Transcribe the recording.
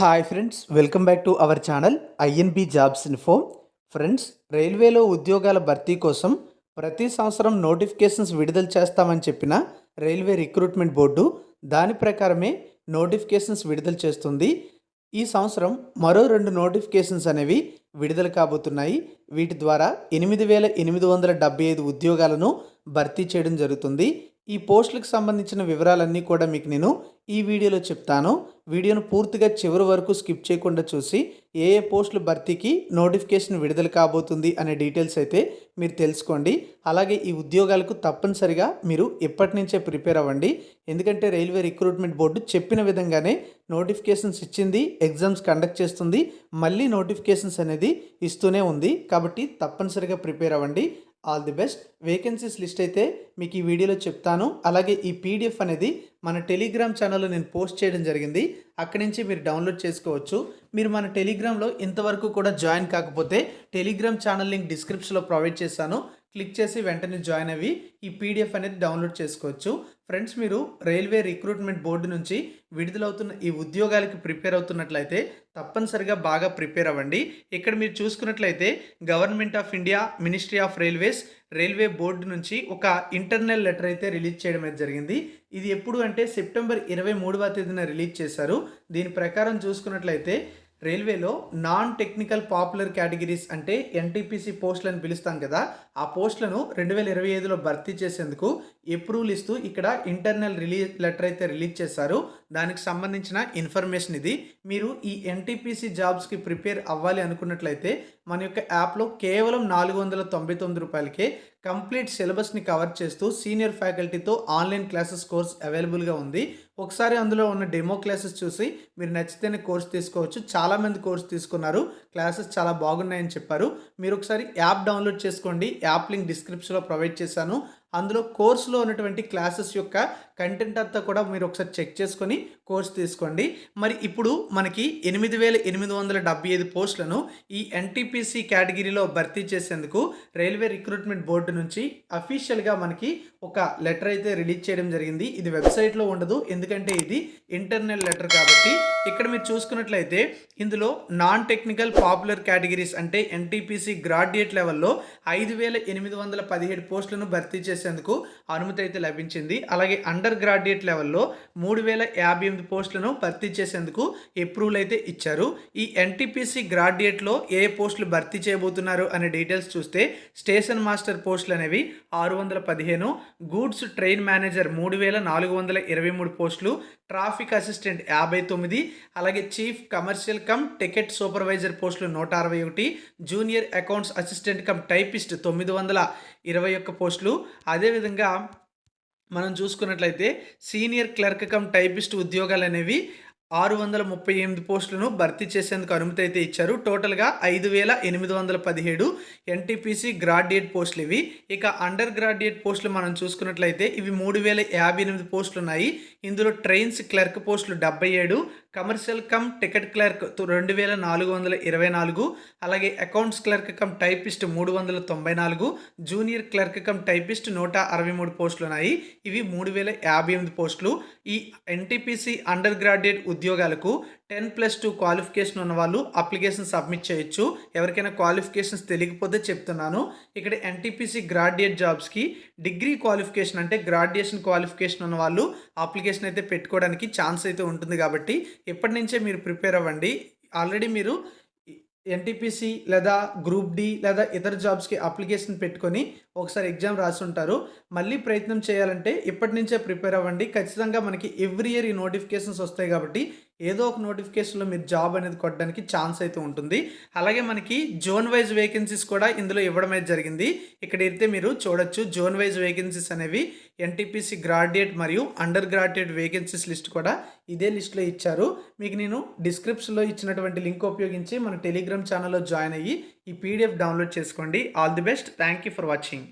Hi friends welcome back to our channel INB jobs info friends రైల్వేలో ఉద్యోగాల భర్తీ కోసం ప్రతి సంవత్సరం నోటిఫికేషన్స్ విడుదల చేస్తామని చెప్పిన రైల్వే రిక్రూట్మెంట్ బోర్డు దాని ప్రకారమే నోటిఫికేషన్స్ విడుదల చేస్తుంది. ఈ సంవత్సరం మరో రెండు నోటిఫికేషన్స్ అనేవి విడుదల కాబోతున్నాయి. వీటి ద్వారా ఎనిమిది వేల ఎనిమిది వందల డెబ్బై ఐదు ఉద్యోగాలను భర్తీ చేయడం జరుగుతుంది. ఈ పోస్టులకు సంబంధించిన వివరాలన్నీ కూడా మీకు నేను ఈ వీడియోలో చెప్తాను. వీడియోను పూర్తిగా చివరి వరకు స్కిప్ చేయకుండా చూసి ఏ ఏ పోస్టులు భర్తీకి నోటిఫికేషన్ విడుదల కాబోతుంది అనే డీటెయిల్స్ అయితే మీరు తెలుసుకోండి. అలాగే ఈ ఉద్యోగాలకు తప్పనిసరిగా మీరు ఎప్పటి నుంచే ప్రిపేర్ అవ్వండి. ఎందుకంటే రైల్వే రిక్రూట్మెంట్ బోర్డు చెప్పిన విధంగానే నోటిఫికేషన్స్ ఇచ్చింది ఎగ్జామ్స్ కండక్ట్ చేస్తుంది మళ్ళీ నోటిఫికేషన్స్ అనేది ఇస్తూనే ఉంది. కాబట్టి తప్పనిసరిగా ప్రిపేర్ అవ్వండి. All the best. Vacancies list అయితే మీకు ఈ వీడియోలో చెప్తాను. అలాగే ఈ పీడిఎఫ్ అనేది మన టెలిగ్రామ్ ఛానల్లో నేను పోస్ట్ చేయడం జరిగింది. అక్కడి నుంచి మీరు డౌన్లోడ్ చేసుకోవచ్చు. మీరు మన టెలిగ్రామ్లో ఇంతవరకు కూడా జాయిన్ కాకపోతే టెలిగ్రామ్ ఛానల్ లింక్ డిస్క్రిప్షన్లో ప్రొవైడ్ చేశాను. క్లిక్ చేసి వెంటనే జాయిన్ అయ్యి ఈ పీడిఎఫ్ అనేది డౌన్లోడ్ చేసుకోవచ్చు. ఫ్రెండ్స్ మీరు రైల్వే రిక్రూట్మెంట్ బోర్డు నుంచి విడుదలవుతున్న ఈ ఉద్యోగాలకి ప్రిపేర్ అవుతున్నట్లయితే తప్పనిసరిగా బాగా ప్రిపేర్ అవ్వండి. ఇక్కడ మీరు చూసుకున్నట్లయితే government of India ministry of railways railway board నుంచి ఒక ఇంటర్నల్ లెటర్ అయితే రిలీజ్ చేయడం అయితే జరిగింది. ఇది ఎప్పుడు అంటే సెప్టెంబర్ ఇరవై మూడవ తేదీన రిలీజ్ చేశారు. దీని ప్రకారం చూసుకున్నట్లయితే రైల్వేలో నాన్ టెక్నికల్ పాపులర్ కేటగిరీస్ అంటే ఎన్టీపీసీ పోస్టులను పిలుస్తాం కదా ఆ పోస్టులను రెండు వేల ఇరవై ఐదులో భర్తీ చేసేందుకు అప్రూవల్ ఇస్తూ ఇక్కడ ఇంటర్నల్ రిలీజ్ లెటర్ అయితే రిలీజ్ చేశారు. దానికి సంబంధించిన ఇన్ఫర్మేషన్ ఇది. మీరు ఈ ఎన్టీపీసీ జాబ్స్కి ప్రిపేర్ అవ్వాలి అనుకున్నట్లయితే మన యొక్క యాప్లో కేవలం నాలుగు వందల తొంభై తొమ్మిది రూపాయలకే కంప్లీట్ సిలబస్ని కవర్ చేస్తూ సీనియర్ ఫ్యాకల్టీతో ఆన్లైన్ క్లాసెస్ కోర్స్ అవైలబుల్గా ఉంది. ఒకసారి అందులో ఉన్న డెమో క్లాసెస్ చూసి మీరు నచ్చితేనే కోర్స్ తీసుకోవచ్చు. చాలామంది కోర్స్ తీసుకున్నారు. క్లాసెస్ చాలా బాగున్నాయని చెప్పారు. మీరు ఒకసారి యాప్ డౌన్లోడ్ చేసుకోండి. యాప్ లింక్ డిస్క్రిప్షన్లో ప్రొవైడ్ చేశాను. అందులో కోర్సులో ఉన్నటువంటి క్లాసెస్ యొక్క కంటెంట్ అంతా కూడా మీరు ఒకసారి చెక్ చేసుకొని కోర్స్ తీసుకోండి. మరి ఇప్పుడు మనకి ఎనిమిది వేల ఎనిమిది వందల డెబ్బై ఐదు పోస్టులను ఈ ఎన్టీపీసీ కేటగిరీలో భర్తీ చేసేందుకు రైల్వే రిక్రూట్మెంట్ బోర్డు నుంచి అఫీషియల్గా మనకి ఒక లెటర్ అయితే రిలీజ్ చేయడం జరిగింది. ఇది వెబ్సైట్లో ఉండదు. ఎందుకంటే ఇది ఇంటర్నల్ లెటర్ కాబట్టి ఇక్కడ మీరు చూసుకున్నట్లయితే ఇందులో నాన్ టెక్నికల్ పాపులర్ కేటగిరీస్ అంటే ఎన్టీపీసీ గ్రాడ్యుయేట్ లెవెల్లో ఐదు వేల ఎనిమిది వందల పదిహేడు పోస్టులను భర్తీ చేసేందుకు అనుమతి అయితే లభించింది. అలాగే అండర్ గ్రాడ్యుయేట్ లెవెల్లో మూడు వేల యాభై ఎనిమిది పోస్టులను భర్తీ చేసేందుకు అప్రూవల్ అయితే ఇచ్చారు. ఈ ఎన్టీపీసీ గ్రాడ్యుయేట్లో ఏ పోస్టులు భర్తీ చేయబోతున్నారు అనే డీటెయిల్స్ చూస్తే స్టేషన్ మాస్టర్ పోస్టులు అనేవి ఆరు వందల పదిహేను గూడ్స్ ట్రైన్ మేనేజర్ మూడు వేల నాలుగు వందల ఇరవై మూడు పోస్టులు ట్రాఫిక్ అసిస్టెంట్ యాభై తొమ్మిది అలాగే chief commercial cum ticket supervisor పోస్టులు నూట అరవై ఒకటి junior accounts assistant cum typist తొమ్మిది వందల ఇరవై ఒక్క పోస్టులు. అదేవిధంగా మనం చూసుకున్నట్లయితే సీనియర్ క్లర్క్ కమ్ టైపిస్ట్ ఉద్యోగాలు అనేవి ఆరు వందల ముప్పై ఎనిమిది పోస్టులను భర్తీ చేసేందుకు అనుమతి అయితే ఇచ్చారు. టోటల్గా ఐదు వేల ఎనిమిది వందల పదిహేడు ఎన్టీపీసీ గ్రాడ్యుయేట్ పోస్టులు ఇవి. ఇక అండర్ గ్రాడ్యుయేట్ పోస్టులు మనం చూసుకున్నట్లయితే ఇవి మూడు వేల యాభై ఎనిమిది పోస్టులు ఉన్నాయి. ఇందులో ట్రైన్స్ క్లర్క్ పోస్టులు డెబ్బై ఏడు కమర్షియల్ కమ్ టికెట్ క్లర్క్ రెండు వేల నాలుగు వందల ఇరవై నాలుగు అలాగే అకౌంట్స్ క్లర్క్ కమ్ టైపిస్ట్ మూడు వందల తొంభై నాలుగు జూనియర్ క్లర్క్ కమ్ టైపిస్ట్ నూట అరవై మూడు పోస్టులు ఉన్నాయి. ఇవి మూడు వేల యాభై ఎనిమిది పోస్టులు. ఈ ఎన్టీపీసీ అండర్ గ్రాడ్యుయేట్ ఉద్యోగాలకు టెన్ ప్లస్ టూ క్వాలిఫికేషన్ ఉన్న వాళ్ళు అప్లికేషన్ సబ్మిట్ చేయొచ్చు. ఎవరికైనా క్వాలిఫికేషన్స్ తెలియకపోతే చెప్తున్నాను. ఇక్కడ ఎన్టీపీసీ గ్రాడ్యుయేట్ జాబ్స్కి డిగ్రీ క్వాలిఫికేషన్ అంటే గ్రాడ్యుయేషన్ క్వాలిఫికేషన్ ఉన్న వాళ్ళు అప్లికేషన్ అయితే పెట్టుకోవడానికి ఛాన్స్ అయితే ఉంటుంది కాబట్టి ఎప్పటి నుంచే మీరు ప్రిపేర్ అవ్వండి. ఆల్రెడీ మీరు ఎన్టీపీసీ లేదా గ్రూప్ డి లేదా ఇతర జాబ్స్కి అప్లికేషన్ పెట్టుకొని ఒకసారి ఎగ్జామ్ రాసి ఉంటారు. మళ్ళీ ప్రయత్నం చేయాలంటే ఇప్పటి నుంచే ప్రిపేర్ అవ్వండి. ఖచ్చితంగా మనకి ఎవ్రీ ఇయర్ ఈ నోటిఫికేషన్స్ వస్తాయి కాబట్టి ఏదో ఒక నోటిఫికేషన్లో మీరు జాబ్ అనేది కొట్టడానికి ఛాన్స్ అయితే ఉంటుంది. అలాగే మనకి జోన్ వైజ్ వేకెన్సీస్ కూడా ఇందులో ఇవ్వడం అయితే జరిగింది. ఇక్కడ అయితే మీరు చూడొచ్చు జోన్ వైజ్ వేకెన్సీస్ అనేవి ఎన్టీపీసీ గ్రాడ్యుయేట్ మరియు అండర్ గ్రాడ్యుయేట్ వేకెన్సీస్ లిస్ట్ కూడా ఇదే లిస్ట్లో ఇచ్చారు. మీకు నేను డిస్క్రిప్షన్లో ఇచ్చినటువంటి లింక్ ఉపయోగించి మన టెలిగ్రామ్ ఛానల్లో జాయిన్ అయ్యి ఈ పీడిఎఫ్ డౌన్లోడ్ చేసుకోండి. All the best thank you for watching